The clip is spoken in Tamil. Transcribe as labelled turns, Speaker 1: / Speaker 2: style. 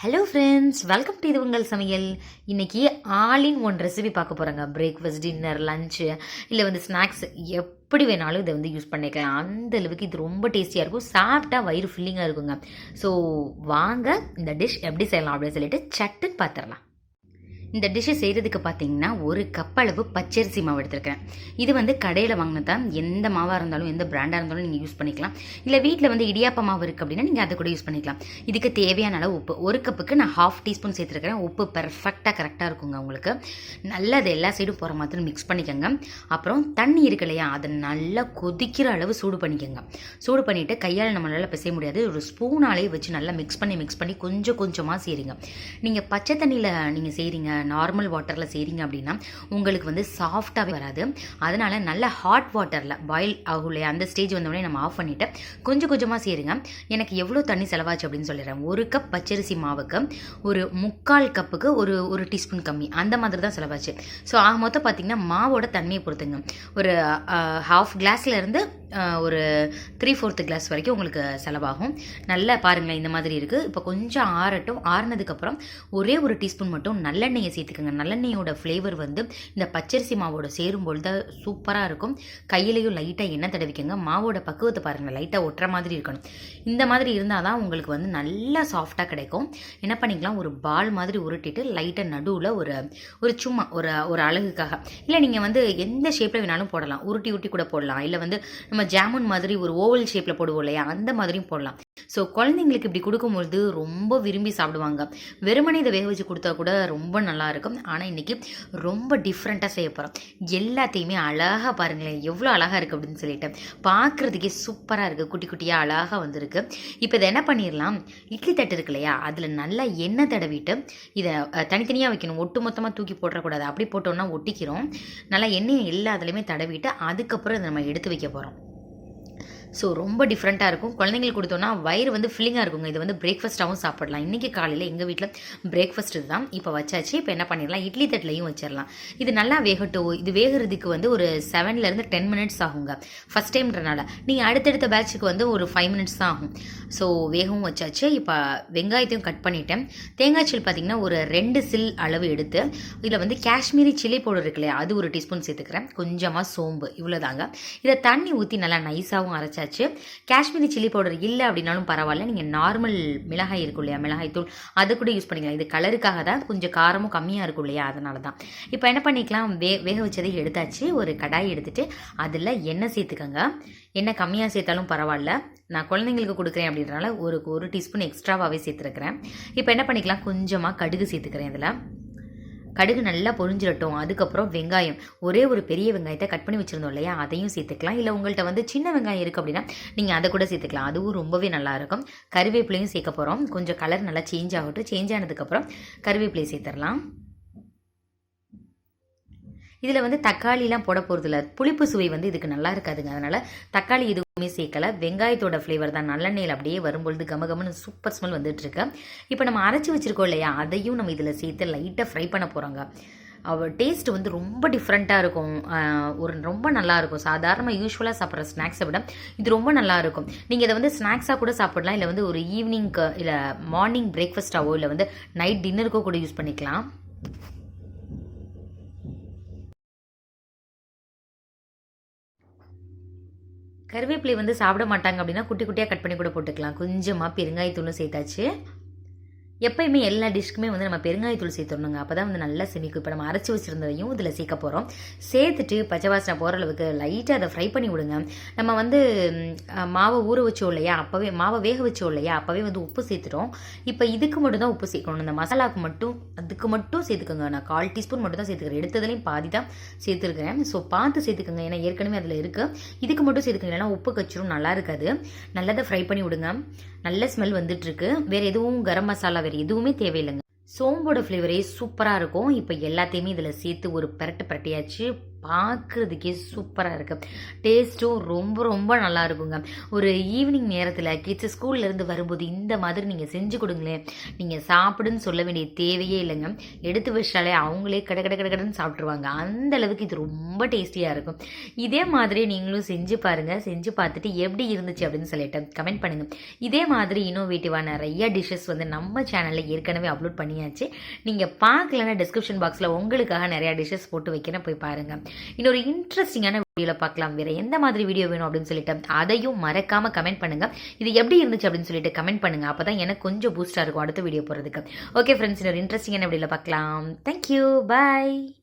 Speaker 1: ஹலோ ஃப்ரெண்ட்ஸ் வெல்கம் டு இது உங்கள் சமையல். இன்றைக்கி ஆல் இன் ஒன் ரெசிபி பார்க்க போகிறாங்க பிரேக்ஃபாஸ்ட் டின்னர் லஞ்சு இல்லை வந்து ஸ்நாக்ஸ் எப்படி வேணாலும் இதை வந்து யூஸ் பண்ணிக்கலாம். அந்த அளவுக்கு இது ரொம்ப டேஸ்டியாக இருக்கும். சாப்பிட்டா வயிறு ஃபில்லிங்காக இருக்குங்க. ஸோ வாங்க இந்த டிஷ் எப்படி செய்யலாம் அப்படின்னு சொல்லிட்டு சட்டுன்னு பார்த்துடலாம். இந்த டிஷ்ஷை செய்கிறதுக்கு பார்த்தீங்கன்னா ஒரு கப் அளவு பச்சரிசி மாவு எடுத்துருக்கேன் இது வந்து கடையில் வாங்கினதான் எந்த மாவாக இருந்தாலும் எந்த பிராண்டாக இருந்தாலும் நீங்கள் யூஸ் பண்ணிக்கலாம். இல்லை வீட்டில் வந்து இடியாப்ப மாவு இருக்குது அப்படின்னா நீங்கள் அதை கூட யூஸ் பண்ணிக்கலாம். இதுக்கு தேவையான அளவு உப்பு. ஒரு கப்புக்கு நான் ஹாஃப் டீஸ்பூன் சேர்த்துருக்கிறேன். உப்பு பர்ஃபெக்டாக கரெக்டாக இருக்குங்க உங்களுக்கு. நல்லா அது எல்லா சைடும் போகிற மாதிரி மிக்ஸ் பண்ணிக்கோங்க. அப்புறம் தண்ணி இருக்கு இல்லையா? அதை நல்லா கொதிக்கிற அளவு சூடு பண்ணிக்கோங்க. சூடு பண்ணிவிட்டு கையால் நம்மளால் பிசைய முடியாது. ஒரு ஸ்பூனாலே வச்சு நல்லா மிக்ஸ் பண்ணி மிக்ஸ் பண்ணி கொஞ்சம் கொஞ்சமாக செய்கிறீங்க நீங்கள் பச்சை தண்ணியில் நீங்கள் செய்கிறீங்க நார்மல் வாட்டரில் செய்கிறீங்க அப்படின்னா உங்களுக்கு வந்து சாஃப்டாகவே வராது. அதனால் நல்ல ஹாட் வாட்டரில் பாயில் ஆகும் அந்த ஸ்டேஜ் வந்தோடனே நம்ம ஆஃப் பண்ணிவிட்டு கொஞ்சம் கொஞ்சமாக செய்யுங்க எனக்கு எவ்வளோ தண்ணி செலவாச்சு அப்படின்னு சொல்லிடுறேன். ஒரு கப் பச்சரிசி மாவுக்கு ஒரு முக்கால் கப்புக்கு ஒரு ஒரு டீஸ்பூன் கம்மி. அந்த மாதிரி தான் செலவாச்சு. ஸோ ஆக மொத்தம் பார்த்தீங்கன்னா மாவோட தண்ணியை பொறுத்துங்க. ஒரு ஹாஃப் கிளாஸ்லேருந்து ஒரு த்ரீ ஃபோர்த்து கிளாஸ் வரைக்கும் உங்களுக்கு செலவாகும். நல்லா பாருங்களேன் இந்த மாதிரி இருக்குது இப்போ கொஞ்சம் ஆறட்டும். ஆறுனதுக்கப்புறம் ஒரே ஒரு டீஸ்பூன் மட்டும் நல்லெண்ணெய் சேர்த்துக்கோங்க. நல்லெண்ணெயோட ஃப்ளேவர் வந்து இந்த பச்சரிசி மாவோட சேரும்பொழுது சூப்பராக இருக்கும். கையிலையும் லைட்டாக எண்ணெய் தடவிக்கோங்க. மாவோட பக்குவத்தை பாருங்கள் லைட்டாக ஒட்டுற மாதிரி இருக்கணும். இந்த மாதிரி இருந்தால் தான் உங்களுக்கு வந்து நல்லா சாஃப்டாக கிடைக்கும். என்ன பண்ணிக்கலாம்? ஒரு பால் மாதிரி உருட்டிட்டு லைட்டாக நடுவில் ஒரு ஒரு சும்மா ஒரு ஒரு அழகுக்காக. இல்லை நீங்கள் வந்து எந்த ஷேப்பில் வேணாலும் போடலாம். உருட்டி உருட்டி கூட போடலாம். இல்லை வந்து நம்ம ஜாமுன் மாதிரி ஒரு ஓவல் ஷேப்பில் போடுவோம் இல்லையா? அந்த மாதிரியும் போடலாம். ஸோ குழந்தைங்களுக்கு இப்படி கொடுக்கும்பொழுது ரொம்ப விரும்பி சாப்பிடுவாங்க. வெறுமனே இதை வேக வச்சு கொடுத்தா கூட ரொம்ப நல்லாயிருக்கும் ஆனால் இன்றைக்கி ரொம்ப டிஃப்ரெண்ட்டாக செய்ய போகிறோம் எல்லாத்தையுமே அழகாக பாருங்களேன். எவ்வளோ அழகாக இருக்குது அப்படின்னு சொல்லிட்டு. பார்க்குறதுக்கே சூப்பராக இருக்குது குட்டி குட்டியாக அழகாக வந்திருக்கு. இப்போ இதை என்ன பண்ணிடலாம் இட்லி தட்டு இருக்கு இல்லையா? அதில் நல்லா எண்ணெய் தடவிட்டு இதை தனித்தனியாக வைக்கணும். ஒட்டு மொத்தமாக தூக்கி போட்டுறக்கூடாது. அப்படி போட்டோம்னா ஒட்டிக்கிறோம். நல்லா எண்ணெயை எல்லா அதுலேயுமே தடவிட்டு அதுக்கப்புறம் இதை நம்ம எடுத்து வைக்க போகிறோம் ஸோ ரொம்ப டிஃப்ரெண்ட்டாக இருக்கும். குழந்தைங்களுக்கு கொடுத்தோன்னா வயிறு வந்து ஃபில்லிங்காக இருக்குங்க. இது வந்து பிரேக்ஃபாஸ்ட்டாகவும் சாப்பிடலாம். இன்றைக்கி காலையில் எங்கள் வீட்டில் பிரேக்ஃபாஸ்ட் இதுதான். இப்போ வச்சாச்சு. இப்போ என்ன பண்ணிடலாம்? இட்லி தட்டிலையும் வச்சிடலாம். இது நல்லா வேகட்டும். இது வேகிறதுக்கு வந்து ஒரு செவன்லேருந்து டென் மினிட்ஸ் ஆகுங்க. ஃபஸ்ட் டைம்ன்றனால நீங்கள் அடுத்தடுத்த பேட்சுக்கு வந்து ஒரு ஃபைவ் மினிட்ஸ் தான் ஆகும். ஸோ வேகவும் வச்சாச்சு. இப்போ வெங்காயத்தையும் கட் பண்ணிட்டேன். தேங்காய் சில் பார்த்தீங்கன்னா ஒரு ரெண்டு சில் அளவு எடுத்து இதில் வந்து காஷ்மீரி சில்லி பவுடர் இருக்கு இல்லையா? அது ஒரு டீஸ்பூன் சேர்த்துக்கிறேன். கொஞ்சமாக சோம்பு. இவ்வளோதாங்க இதை தண்ணி ஊற்றி நல்லா நைஸாகவும் அரைச்சி அரைச்சாச்சு. காஷ்மீரி சில்லி பவுடர் இல்லை அப்படின்னாலும் பரவாயில்ல. நீங்கள் நார்மல் மிளகாய் இருக்கும் இல்லையா? மிளகாய் தூள் அது கூட யூஸ் பண்ணிக்கலாம். இது கலருக்காக தான் கொஞ்சம் காரமும் கம்மியாக இருக்கும் இல்லையா? அதனால தான் இப்போ என்ன பண்ணிக்கலாம்? வே வேக வச்சதை எடுத்தாச்சு. ஒரு கடாய் எடுத்துகிட்டு அதில் எண்ணெய் சேர்த்துக்கோங்க. எண்ணெய் கம்மியாக சேர்த்தாலும் பரவாயில்ல. நான் குழந்தைங்களுக்கு கொடுக்குறேன் அப்படின்றனால ஒரு ஒரு டீஸ்பூன் எக்ஸ்ட்ராவாகவே சேர்த்துருக்குறேன். இப்போ என்ன பண்ணிக்கலாம்? கொஞ்சமாக கடுகு சேர்த்துக்கிறேன் இதில். கடுகு நல்லா பொரிஞ்சிடட்டும் அதுக்கப்புறம் வெங்காயம். ஒரே ஒரு பெரிய வெங்காயத்தை கட் பண்ணி வச்சுருந்தோம் இல்லையா? அதையும் சேர்த்துக்கலாம். இல்லை உங்கள்கிட்ட வந்து சின்ன வெங்காயம் இருக்குது அப்படின்னா நீங்கள் அதை கூட சேர்த்துக்கலாம். அதுவும் ரொம்பவே நல்லாயிருக்கும் கருவேப்பிலையும் சேர்க்க போகிறோம் கொஞ்சம் கலர் நல்லா சேஞ்ச் ஆகட்டும். சேஞ்ச் ஆனதுக்கப்புறம் கருவேப்பிலையை சேர்த்துடலாம். இதில் வந்து தக்காளிலாம் போட போகிறது இல்லை புளிப்பு சுவை வந்து இதுக்கு நல்லா இருக்காதுங்க. அதனால் தக்காளி எதுவுமே சேர்க்கல. வெங்காயத்தோட ஃப்ளேவர் தான். நல்லெண்ணெயில் அப்படியே வரும்பொழுது கமகமன்னு சூப்பர் ஸ்மெல் வந்துட்டுருக்கு இப்போ நம்ம அரைச்சி வச்சுருக்கோம் இல்லையா? அதையும் நம்ம இதில் சேர்த்து லைட்டாக ஃப்ரை பண்ண போகிறோங்க அவள் டேஸ்ட் வந்து ரொம்ப டிஃப்ரெண்ட்டாக இருக்கும். ஒரு ரொம்ப நல்லாயிருக்கும் சாதாரணமாக யூஸ்வலாக சாப்பிட்ற ஸ்நாக்ஸை விட இது ரொம்ப நல்லாயிருக்கும் நீங்கள் இதை வந்து ஸ்நாக்ஸாக கூட சாப்பிடலாம். இல்லை வந்து ஒரு ஈவினிங்க்கு இல்லை மார்னிங் பிரேக்ஃபாஸ்ட்டாவோ இல்லை வந்து நைட் டின்னருக்கோ கூட யூஸ் பண்ணிக்கலாம். கருவேப்பிலை வந்து சாப்பிட மாட்டாங்க அப்படின்னா குட்டி குட்டியாக கட் பண்ணி கூட போட்டுக்கலாம். கொஞ்சமாக பெருங்காயத்தூளும் சேர்த்தாச்சு. எப்பயுமே எல்லா டிஷ்க்குமே வந்து நம்ம பெருங்காயத்தூள் சேர்த்துடணுங்க அப்போ தான் வந்து நல்லா செமிக்கும் இப்போ நம்ம அரைச்சி வச்சுருந்ததையும் இதில் சேர்க்க போகிறோம் சேர்த்துட்டு பச்சை வாசனை போகிற அளவுக்கு லைட்டாக அதை ஃப்ரை பண்ணி விடுங்க. நம்ம வந்து மாவை ஊற வச்சோம் இல்லையா? அப்போவே மாவை வேக வச்சோம் இல்லையா? அப்போவே வந்து உப்பு சேர்த்துட்டோம். இப்போ இதுக்கு மட்டும் தான் உப்பு சேர்க்கணும். இந்த மசாலாவுக்கு மட்டும் அதுக்கு மட்டும் சேர்த்துக்கோங்க. நான் கால் டீஸ்பூன் மட்டும் தான் சேர்த்துக்கிறேன். எடுத்ததுலேயும் பாதி தான் சேர்த்துருக்கிறேன். ஸோ பார்த்து சேர்த்துக்கோங்க. ஏன்னா ஏற்கனவே அதில் இருக்குது இதுக்கு மட்டும் சேர்த்துக்கோங்க இல்லைன்னா உப்பு கச்சிரும். நல்லா இருக்காது. நல்லதை ஃப்ரை பண்ணி விடுங்க. நல்ல ஸ்மெல் வந்துட்டுருக்கு. வேறு எதுவும் கரம் மசாலா வேறு எதுவுமே தேவையில்லைங்க. சோம்போட ஃப்ளேவரே சூப்பராக இருக்கும். இப்போ எல்லாத்தையுமே இதில் சேர்த்து ஒரு பரட்டு பரட்டியாச்சு. பார்க்குறதுக்கே சூப்பராக இருக்குது டேஸ்ட்டும் ரொம்ப ரொம்ப நல்லா இருக்குங்க. ஒரு ஈவினிங் நேரத்தில் கிட்ஸ் ஸ்கூல்லேருந்து வரும்போது இந்த மாதிரி நீங்கள் செஞ்சு கொடுங்களேன். நீங்கள் சாப்பிடுன்னு சொல்ல வேண்டிய தேவையே இல்லைங்க. எடுத்து வச்சாலே அவங்களே கட கட கட கடன்னு சாப்பிட்ருவாங்க அந்த அளவுக்கு இது ரொம்ப டேஸ்டியாக இருக்கும். இதே மாதிரி நீங்களும் செஞ்சு பாருங்கள் செஞ்சு பார்த்துட்டு எப்படி இருந்துச்சு அப்படின்னு சொல்லிட்டு கமெண்ட் பண்ணுங்கள் இதே மாதிரி இன்னோவேட்டிவாக நிறைய டிஷ்ஷஸ் வந்து நம்ம சேனலில் ஏற்கனவே அப்லோட் பண்ணியாச்சு. நீங்கள் பார்க்கலன்னா டிஸ்கிரிப்ஷன் பாக்ஸில் உங்களுக்காக நிறையா டிஷ்ஷஸ் போட்டு வைக்கிறேன். போய் பாருங்கள் இன்னொரு இன்ட்ரெஸ்டிங்கான வீடியோவில் பார்க்கலாம். வேறு எந்த மாதிரி வீடியோ வேணும் அப்படின்னு சொல்லிட்டு அதையும் மறக்காமல் கமெண்ட் பண்ணுங்கள் இது எப்படி இருந்துச்சு அப்படின்னு சொல்லிட்டு கமெண்ட் பண்ணுங்கள் அப்போ தான் எனக்கு கொஞ்சம் பூஸ்டாக இருக்கும் அடுத்த வீடியோ போகிறதுக்கு ஓகே ஃப்ரெண்ட்ஸ் இன்னொரு இன்ட்ரெஸ்டிங்கான வீடியோவில் பார்க்கலாம். Thank you bye